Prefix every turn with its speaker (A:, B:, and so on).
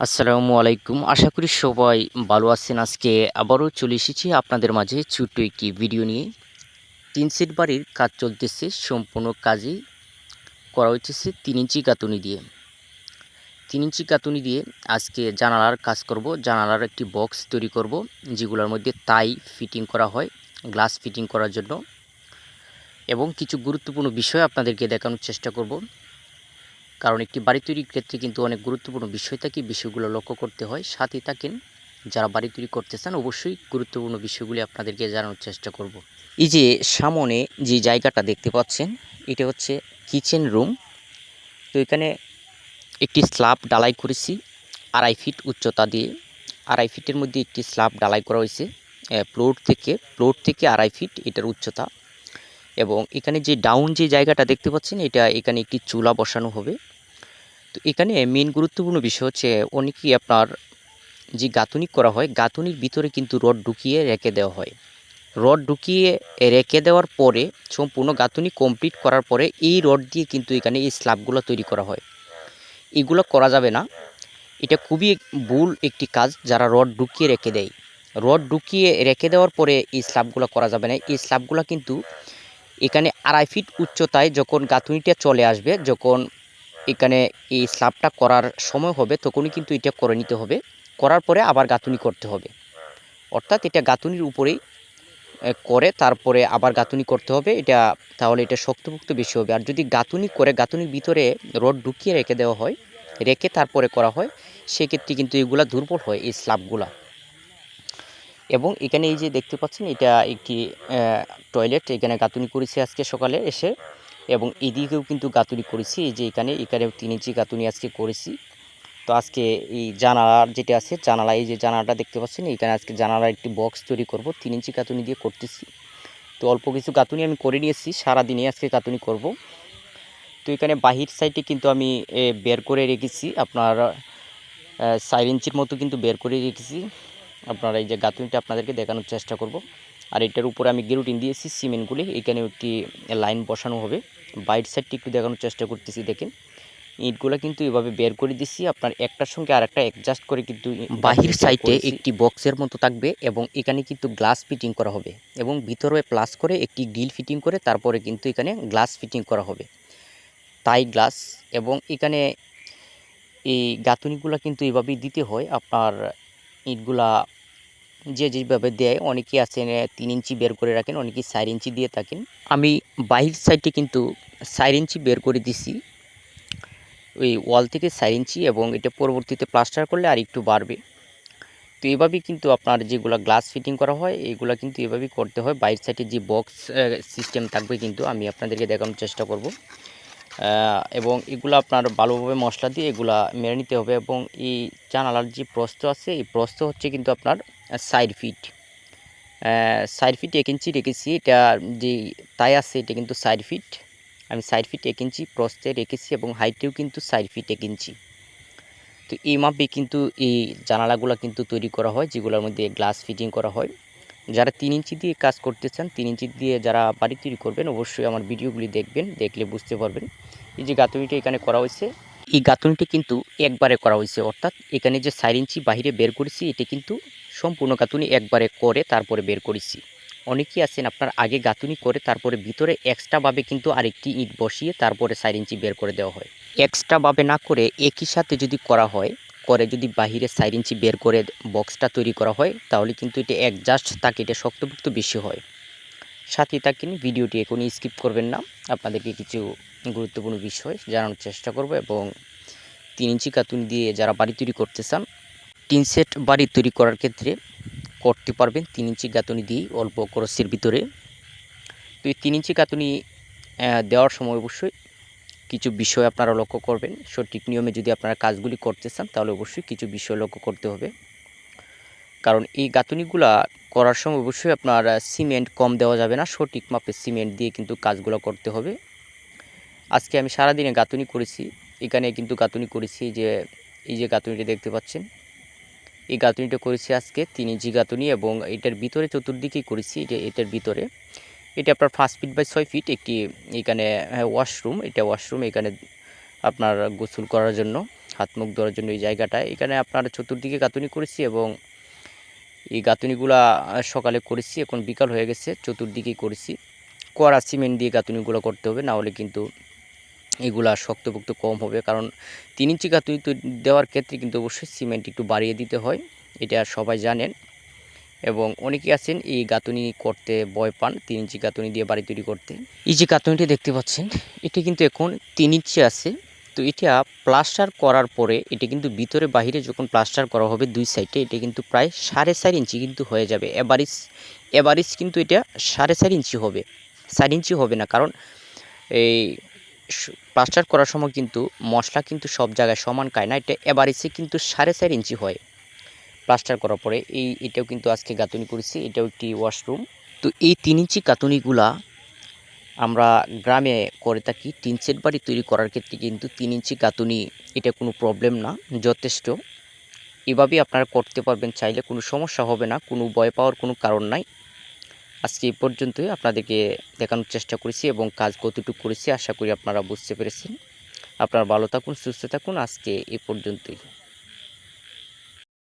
A: আসসালামু আলাইকুম। আশা করি সবাই ভালো আছেন। আজকে আবারও চলে এসেছি আপনাদের মাঝে ছোট্ট একটি ভিডিও নিয়ে। তিন সেট বাড়ির কাজ চলতেছে, সম্পূর্ণ কাজই করা হইতেছে তিন ইঞ্চি কাতুনি দিয়ে। তিন ইঞ্চি কাতুনি দিয়ে আজকে জানালার কাজ করব। জানালার একটি বক্স তৈরি করব, যেগুলোর মধ্যে তাই ফিটিং করা হয়, গ্লাস ফিটিং করার জন্য। এবং কিছু গুরুত্বপূর্ণ বিষয় আপনাদেরকে দেখানোর চেষ্টা করব। কারণ একটি বাড়ি তৈরির ক্ষেত্রে কিন্তু অনেক গুরুত্বপূর্ণ বিষয় থাকে বিষয়গুলো লক্ষ্য করতে হয়। সাথে থাকেন যারা বাড়ি তৈরি করতে চান, অবশ্যই গুরুত্বপূর্ণ বিষয়গুলি আপনাদেরকে জানানোর চেষ্টা করব। এই যে সামনে যে জায়গাটা দেখতে পাচ্ছেন, এটা হচ্ছে কিচেন রুম। তো এখানে একটি স্ল্যাব ডালাই করেছি আড়াই ফিট উচ্চতা দিয়ে। আড়াই ফিটের মধ্যে একটি স্ল্যাব ডালাই করা হয়েছে ফ্লোর থেকে। ফ্লোর থেকে আড়াই ফিট এটার উচ্চতা। এবং এখানে যে ডাউন যে জায়গাটা দেখতে পাচ্ছেন, এটা এখানে একটি চুলা বসানো হবে। তো এখানে মেন গুরুত্বপূর্ণ বিষয় হচ্ছে, অনেকেই আপনার যে গাঁথুনি করা হয়, গাঁথুনির ভিতরে কিন্তু রড ঢুকিয়ে রেখে দেওয়া হয়। রড ঢুকিয়ে রেখে দেওয়ার পরে, সম্পূর্ণ গাঁথুনি কমপ্লিট করার পরে, এই রড দিয়ে কিন্তু এখানে এই স্ল্যাবগুলো তৈরি করা হয়। এগুলো করা যাবে না। এটা খুবই ভুল একটি কাজ যারা রড ঢুকিয়ে রেখে দেয়। রড ঢুকিয়ে রেখে দেওয়ার পরে এই স্ল্যাবগুলো করা যাবে না। এই স্ল্যাবগুলো কিন্তু এখানে আড়াই ফিট উচ্চতায় যখন গাঁথুনিটা চলে আসবে, যখন এখানে এই স্ল্যাবটা করার সময় হবে, তখনই কিন্তু এটা করে নিতে হবে। করার পরে আবার গাঁথুনি করতে হবে। অর্থাৎ এটা গাঁথুনির উপরেই করে তারপরে আবার গাঁথুনি করতে হবে। এটা, তাহলে এটা শক্তপোক্ত বেশি হবে। আর যদি গাঁথুনি করে, গাঁথুনির ভিতরে রড ঢুকিয়ে রেখে দেওয়া হয়, রেখে তারপরে করা হয়, সেক্ষেত্রে কিন্তু এগুলা দুর্বল হয়, এই স্ল্যাবগুলা এবং এখানে এই যে দেখতে পাচ্ছেন, এটা একটি টয়লেট এখানে গাঁথুনি করেছি আজকে সকালে এসে এবং এদিকেও কিন্তু গাঁথুনি করেছি। এই যে এখানে, এখানেও তিন ইঞ্চি গাঁথুনি আজকে করেছি। তো আজকে এই জানালার যেটা আছে, জানালা, এই যে জানালাটা দেখতে পাচ্ছেন, এখানে আজকে জানালার একটি বক্স তৈরি করব। তিন ইঞ্চি গাঁথুনি দিয়ে করতেছি। তো অল্প কিছু গাঁথুনি আমি করে নিয়েছি, সারাদিনে আজকে গাঁথুনি করব। তো এখানে বাহির সাইডে কিন্তু আমি বের করে রেখেছি। আপনার চার ইঞ্চির মতো কিন্তু বের করে রেখেছি। আপনারা এই যে গাঁথুনিটা আপনাদেরকে দেখানোর চেষ্টা করব। আর এটার উপরে আমি গেরুটিন দিয়েছি সিমেন্টগুলি। এখানে একটি লাইন বসানো হবে। বাইট সাইডটি একটু দেখানোর চেষ্টা করতেছি দেখেন। ইটগুলো কিন্তু এভাবে বের করে দিছি। আপনার একটার সঙ্গে আর একটা অ্যাডজাস্ট করে কিন্তু বাহির সাইডে একটি বক্সের মতো থাকবে এবং এখানে কিন্তু গ্লাস ফিটিং করা হবে এবং ভিতরে প্লাস করে একটি গ্রিল ফিটিং করে তারপরে কিন্তু এখানে গ্লাস ফিটিং করা হবে। তাই গ্লাস এবং এখানে এই গাঁথুনিগুলো কিন্তু এভাবেই দিতে হয়। আপনার ইটগুলা যে যেভাবে দেয় অনেকেই আছেন তিন ইঞ্চি বের করে রাখেন অনেকেই চার ইঞ্চি দিয়ে থাকেন। আমি বাহির সাইডে কিন্তু চার ইঞ্চি বের করে দিছি। ওই ওয়াল থেকে চার ইঞ্চি এবং এটা পরবর্তীতে প্লাস্টার করলে আর একটু বাড়বে। তো এভাবেই কিন্তু আপনার যেগুলো গ্লাস ফিটিং করা হয় এইগুলো কিন্তু এভাবেই করতে হয়। বাইর সাইডে যে বক্স সিস্টেম থাকবে কিন্তু আমি আপনাদেরকে দেখানোর চেষ্টা করব। এবং এগুলো আপনার ভালোভাবে মশলা দিয়ে এগুলা মেরে নিতে হবে এবং এই জানালার যে প্রস্থ আছে, এই প্রস্থ হচ্ছে কিন্তু আপনার সাইড ফিট। সাইড ফিট এক ইঞ্চি রেখেছি, এটা যে তাই আছে এটা কিন্তু সাইড ফিট। আমি সাইড ফিট এক ইঞ্চি, প্রস্থে রেখেছি এবং হাইটেও কিন্তু সাইড ফিট এক ইঞ্চি। তো এই মাপে কিন্তু এই জানালাগুলো কিন্তু তৈরি করা হয়, যেগুলোর মধ্যে গ্লাস ফিটিং করা হয়। যারা তিন ইঞ্চি দিয়ে কাজ করতে চান, তিন ইঞ্চি দিয়ে যারা বাড়ি তৈরি করবেন, অবশ্যই আমার ভিডিওগুলি দেখবেন, দেখলে বুঝতে পারবেন। এই যে গাঁথুনিটা এখানে করা হয়েছে, এই গাঁথুনিটা কিন্তু একবারে করা হয়েছে, অর্থাৎ এখানে যে চার ইঞ্চি বাহিরে বের করেছি, এটা কিন্তু সম্পূর্ণ গাঁথুনি একবারে করে তারপরে বের করেছি। অনেকেই আছেন, আপনার আগে গাঁথুনি করে তারপরে ভিতরে এক্সট্রাভাবে কিন্তু আরেকটি ইট বসিয়ে তারপরে চার ইঞ্চি বের করে দেওয়া হয়। এক্সট্রাভাবে না করে একই সাথে যদি করা হয় করে যদি বাহিরে চার ইঞ্চি বের করে বক্সটা তৈরি করা হয় তাহলে কিন্তু এটা অ্যাডজাস্ট থাকে এটা শক্তপোক্ত বেশি হয়। সাথে থাকেন ভিডিওটি এখনই স্কিপ করবেন না। আপনাদেরকে কিছু গুরুত্বপূর্ণ বিষয় জানানোর চেষ্টা করব এবং তিন ইঞ্চি কাতুন দিয়ে যারা বাড়ি তৈরি করতে চান তিন সেট বাড়ি তৈরি করার ক্ষেত্রে করতে পারবেন তিন ইঞ্চি গাঁথুনি দিয়েই অল্প খরচের ভিতরে। তো এই তিন ইঞ্চি আহ, দেওয়ার সময় অবশ্যই কিছু বিষয় আপনারা লক্ষ্য করবেন। সঠিক নিয়মে যদি আপনারা কাজগুলি করতে চান, তাহলে অবশ্যই কিছু বিষয় লক্ষ্য করতে হবে। কারণ এই গাঁথুনিগুলা করার সময় অবশ্যই আপনার সিমেন্ট কম দেওয়া যাবে না। সঠিক মাপের সিমেন্ট দিয়ে কিন্তু কাজগুলো করতে হবে। আজকে আমি সারাদিনে গাঁথুনি করেছি। এখানে কিন্তু গাঁথুনি করেছি যে, এই যে গাঁথুনিটা দেখতে পাচ্ছেন। এই গাঁথুনিটা করেছি আজকে তিন ইঞ্চি গাঁথুনি এবং এটার ভিতরে চতুর্দিকেই করেছি। যে এটার ভিতরে এটা আপনার পাঁচ ফিট বাই ছয় ফিট একটি এখানে ওয়াশরুম এটা ওয়াশরুম এখানে আপনার গোসল করার জন্য, হাত মুখ ধোয়ার জন্য এই জায়গাটায় এখানে আপনার চতুর্দিকে গাঁথুনি করেছি এবং এই গাঁথুনিগুলা সকালে করেছি, এখন বিকাল হয়ে গেছে, চতুর্দিকেই করেছি। কড়া সিমেন্ট দিয়ে গাঁথুনিগুলো করতে হবে, না হলে কিন্তু এগুলা শক্তপোক্ত কম হবে, কারণ তিন ইঞ্চি গাঁথুনি দেওয়ার ক্ষেত্রে কিন্তু অবশ্যই সিমেন্ট একটু বাড়িয়ে দিতে হয়, এটা সবাই জানেন। এবং অনেকে আছেন এই গাঁথুনি করতে ভয় পান, তিন ইঞ্চি গাঁথুনি দিয়ে বাড়ি তৈরি করতে। এই যে গাঁথুনিটি দেখতে পাচ্ছেন, এটি কিন্তু এখন তিন ইঞ্চি আছে। তো এটা প্লাস্টার করার পরে, এটা কিন্তু ভিতরে বাহিরে যখন প্লাস্টার করা হবে দুই সাইডে, এটা কিন্তু প্রায় সাড়ে চার ইঞ্চি কিন্তু হয়ে যাবে। এভারেজ এভারেজ কিন্তু এটা সাড়ে চার ইঞ্চি হবে। চার ইঞ্চি হবে না, কারণ এই প্লাস্টার করার সময় কিন্তু মশলা কিন্তু সব জায়গায় সমান খায় না। এটা এভারেজে কিন্তু সাড়ে চার ইঞ্চি হয়। প্লাস্টার করার পরে এই, এটাও কিন্তু আজকে গাঁথুনি করেছি, এটাও একটি ওয়াশরুম তো এই তিন ইঞ্চি গাঁথুনিগুলা আমরা গ্রামে করে থাকি, টিন সেট বাড়ি তৈরি করার ক্ষেত্রে কিন্তু তিন ইঞ্চি গাঁথুনি, এটা কোনো প্রবলেম না, যথেষ্ট। এভাবেই আপনারা করতে পারবেন, চাইলে কোনো সমস্যা হবে না, কোনো ভয় পাওয়ার কোনো কারণ নাই। আজকে এই পর্যন্তই, আপনাদেরকে দেখানোর চেষ্টা করেছি এবং কাজ কতটুকু করেছি, আশা করি আপনারা বুঝতে পেরেছেন। আপনারা ভালো থাকুন, সুস্থ থাকুন, আজকে এই পর্যন্তই।